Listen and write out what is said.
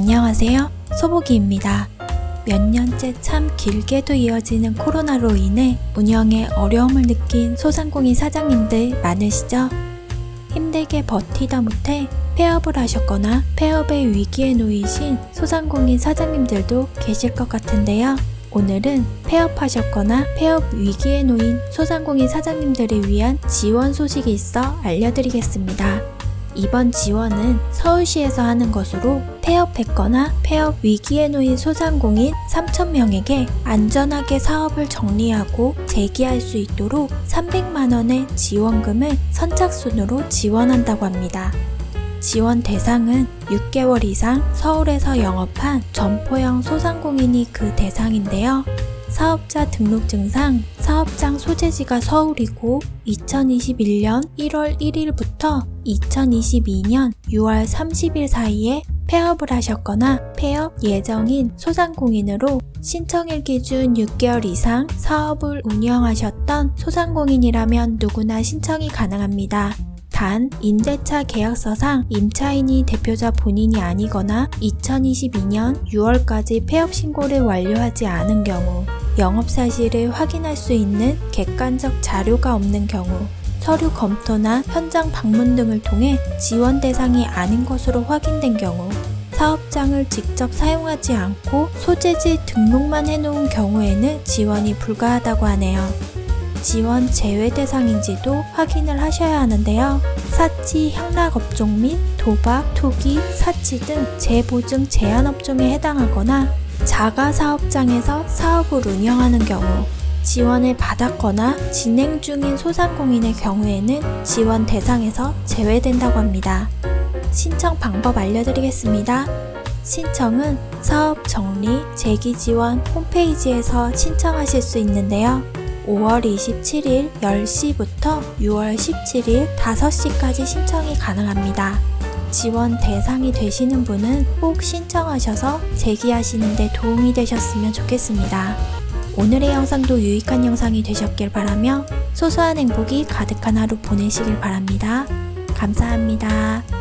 안녕하세요. 소복이입니다. 몇 년째 참 길게도 이어지는 코로나로 인해 운영에 어려움을 느낀 소상공인 사장님들 많으시죠? 힘들게 버티다 못해 폐업을 하셨거나 폐업의 위기에 놓이신 소상공인 사장님들도 계실 것 같은데요. 오늘은 폐업하셨거나 폐업 위기에 놓인 소상공인 사장님들을 위한 지원 소식이 있어 알려드리겠습니다. 이번 지원은 서울시에서 하는 것으로 폐업했거나 폐업 위기에 놓인 소상공인 3,000명에게 안전하게 사업을 정리하고 재기할 수 있도록 300만원의 지원금을 선착순으로 지원한다고 합니다. 지원 대상은 6개월 이상 서울에서 영업한 점포형 소상공인이 그 대상인데요. 사업자 등록증상 사업장 소재지가 서울이고 2021년 1월 1일부터 2022년 6월 30일 사이에 폐업을 하셨거나 폐업 예정인 소상공인으로 신청일 기준 6개월 이상 사업을 운영하셨던 소상공인이라면 누구나 신청이 가능합니다. 단, 임대차 계약서상 임차인이 대표자 본인이 아니거나 2022년 6월까지 폐업 신고를 완료하지 않은 경우, 영업 사실을 확인할 수 있는 객관적 자료가 없는 경우, 서류 검토나 현장 방문 등을 통해 지원 대상이 아닌 것으로 확인된 경우, 사업장을 직접 사용하지 않고 소재지 등록만 해놓은 경우에는 지원이 불가하다고 하네요. 지원 제외 대상인지도 확인을 하셔야 하는데요. 사치, 향락 업종 및 도박, 투기, 사치 등 재보증 제한 업종에 해당하거나 자가 사업장에서 사업을 운영하는 경우 지원을 받았거나 진행 중인 소상공인의 경우에는 지원 대상에서 제외된다고 합니다. 신청 방법 알려드리겠습니다. 신청은 사업 정리, 재기 지원 홈페이지에서 신청하실 수 있는데요. 5월 27일 10시부터 6월 17일 5시까지 신청이 가능합니다. 지원 대상이 되시는 분은 꼭 신청하셔서 재기하시는 데 도움이 되셨으면 좋겠습니다. 오늘의 영상도 유익한 영상이 되셨길 바라며 소소한 행복이 가득한 하루 보내시길 바랍니다. 감사합니다.